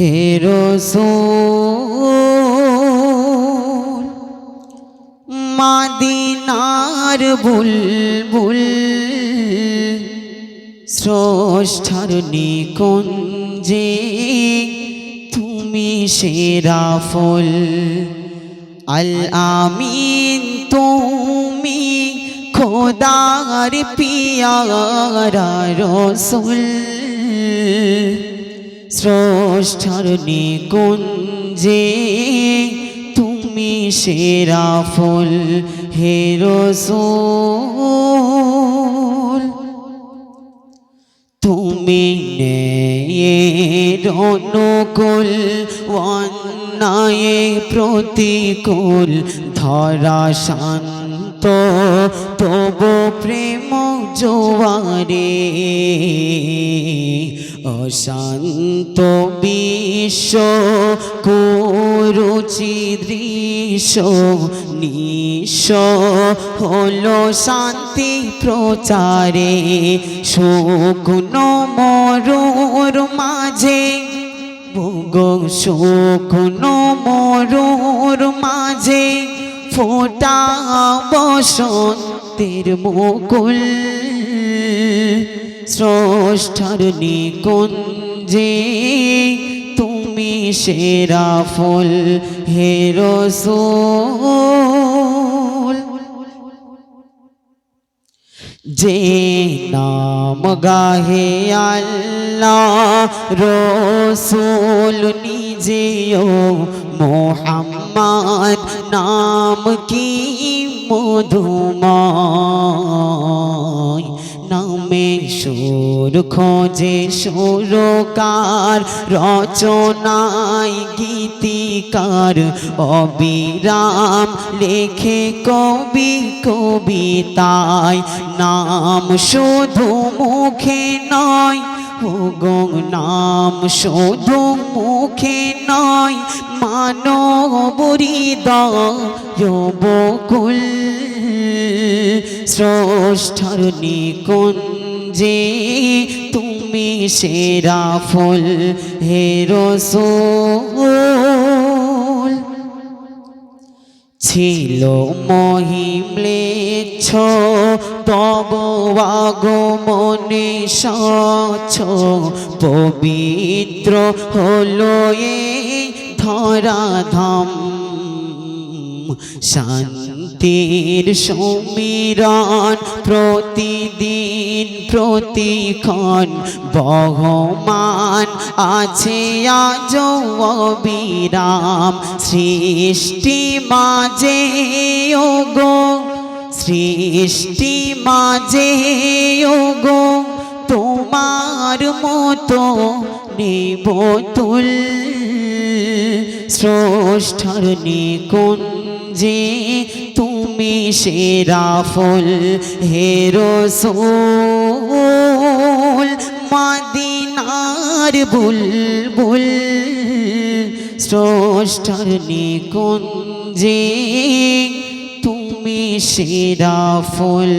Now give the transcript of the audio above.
হে রসুল, মাদিনার বুলবুল স্রষ্টার নিকুঞ্জে তুমি সেরা ফুল। আল আমিন, তুমি খোদার পিয়ারা রসুল। স্রষ্টার নিকুঞ্জে, তুমি সেরা ফুল হে রসুল। তুমি অনুকূল, অন্যায় প্রতিকূল, ধরা শান্ত, তবু প্রেম জোয়ারে। অশান্ত বিশ্ব, কুরুচি দৃশ্য নিঃস হলো শান্তি প্রচারে শুকনো মরুর মাঝে। ভোগ শুকনো মরুর মাঝে, ফোটা বসন্তের মুকুল। স্রষ্টার নিকুঞ্জে, তুমি সেরা ফুল হে রসুল। যে নাম গাহে আল্লাহ, রসুল নিজেও মোহাম্মদ, নাম কি মধুময়? নামে সুর খোঁজে সুরকার, রচনায় গীতিকার, অবিরাম লেখে কবি কবিতায়। নাম শুধু মুখে নয় গো নাম শুধু মুখে নয় মানবরিদয় বকুল স্রষ্টার নিকুঞ্জে, তুমি সেরা ফুল হে রসুল। ছিল মহিমলেছ তব আগমনে স্বচ্ছ পবিত্র হলো এই ধরাধাম। শান্তির সমীরণ প্রতিদিন প্রতিক্ষণ বহমান আছে আজ বিরাম সৃষ্টি মাঝে গো সৃষ্টি মাঝে গো তোমার মতো নেব তুল স্রষ্টার নিকুঞ্জে তুমি সেরা ফুল হে রসুল মাদিনার বুলবুল স্রষ্টার নিকুঞ্জে তুমি সেরা ফুল।